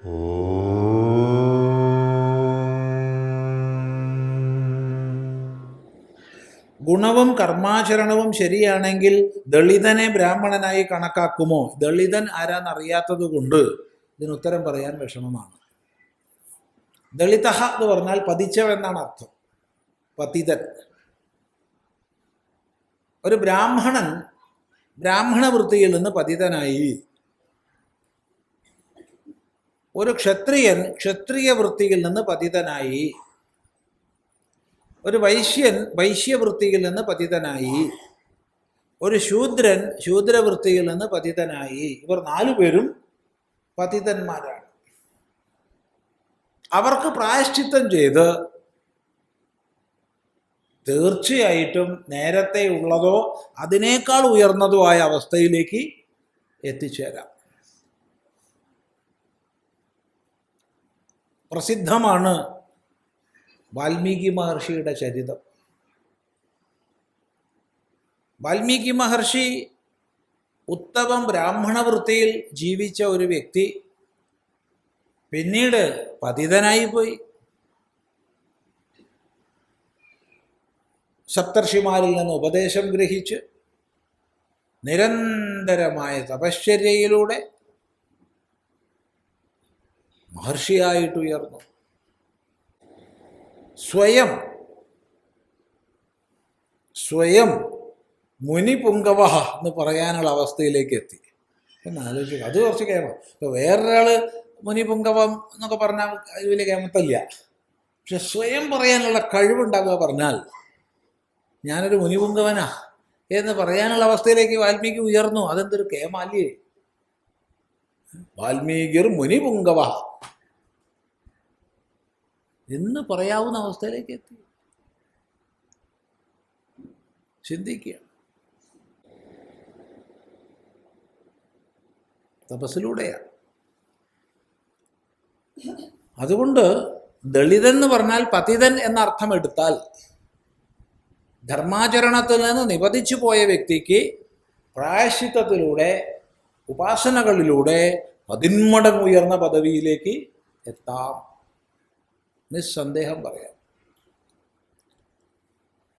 ഗുണവും കർമാചരണവും ശരിയാണെങ്കിൽ ദളിതനെ ബ്രാഹ്മണനായി കണക്കാക്കുമോ? ദളിതൻ ആരാന്നറിയാത്തത് കൊണ്ട് ഇതിന് ഉത്തരം പറയാൻ വിഷമമാണ്. ദളിത എന്ന് പറഞ്ഞാൽ പതിച്ചവെന്നാണ് അർത്ഥം. പതിതൻ. ഒരു ബ്രാഹ്മണൻ ബ്രാഹ്മണ വൃത്തിയിൽ നിന്ന് പതിതനായി ഒരു ക്ഷത്രിയൻ ക്ഷത്രിയ വൃത്തിയിൽ നിന്ന് പതിതനായി. ഒരു വൈശ്യൻ വൈശ്യവൃത്തിയിൽ നിന്ന് പതിതനായി. ഒരു ശൂദ്രൻ ശൂദ്രവൃത്തിയിൽ നിന്ന് പതിതനായി. ഇവർ നാലു പേരും പതിതന്മാരാണ്. അവർക്ക് പ്രായശ്ചിത്തം ചെയ്ത് തീർച്ചയായിട്ടും നേരത്തെ ഉള്ളതോ അതിനേക്കാൾ ഉയർന്നതോ ആയ അവസ്ഥയിലേക്ക് എത്തിച്ചേരാം. പ്രസിദ്ധമാണ് വാൽമീകി മഹർഷിയുടെ ചരിതം. വാൽമീകി മഹർഷി ഉത്തമം ബ്രാഹ്മണവൃത്തിയിൽ ജീവിച്ച ഒരു വ്യക്തി. പിന്നീട് പതിതനായി പോയി. സപ്തർഷിമാരിൽ നിന്ന് ഉപദേശം ഗ്രഹിച്ച് നിരന്തരമായ തപശ്ചര്യയിലൂടെ മഹർഷിയായിട്ടുയർന്നു സ്വയം സ്വയം മുനി പുങ്കവ എന്ന് പറയാനുള്ള അവസ്ഥയിലേക്ക് എത്തി. എന്ന് ആലോചിക്കുക അത് കുറച്ച് കേമം. ഇപ്പോൾ വേറൊരാൾ മുനി പുങ്കവം എന്നൊക്കെ പറഞ്ഞാൽ വലിയ കേമത്തല്ല. പക്ഷെ സ്വയം പറയാനുള്ള കഴിവുണ്ടാവുക പറഞ്ഞാൽ ഞാനൊരു മുനിപുങ്കവനാ എന്ന് പറയാനുള്ള അവസ്ഥയിലേക്ക് വാൽമീകി ഉയർന്നു. അതെന്തൊരു കേമാല്ലേ വാൽമീകിർ മുനിപുങ്കവ. എന്ന് പറയാവുന്ന അവസ്ഥയിലേക്ക് എത്തി. ചിന്തിക്കുക തപസ്സിലൂടെയാണ്. അതുകൊണ്ട് ദളിതൻ എന്ന് പറഞ്ഞാൽ പതിതൻ എന്ന അർത്ഥം എടുത്താൽ ധർമാചരണത്തിൽ നിന്ന് നിപതിച്ചു പോയ വ്യക്തിക്ക് പ്രായശ്ചിത്തത്തിലൂടെ ഉപാസനകളിലൂടെ പതിന്മടങ്ങ് ഉയർന്ന പദവിയിലേക്ക് എത്താം. നിസ്സന്ദേഹം പറയാം.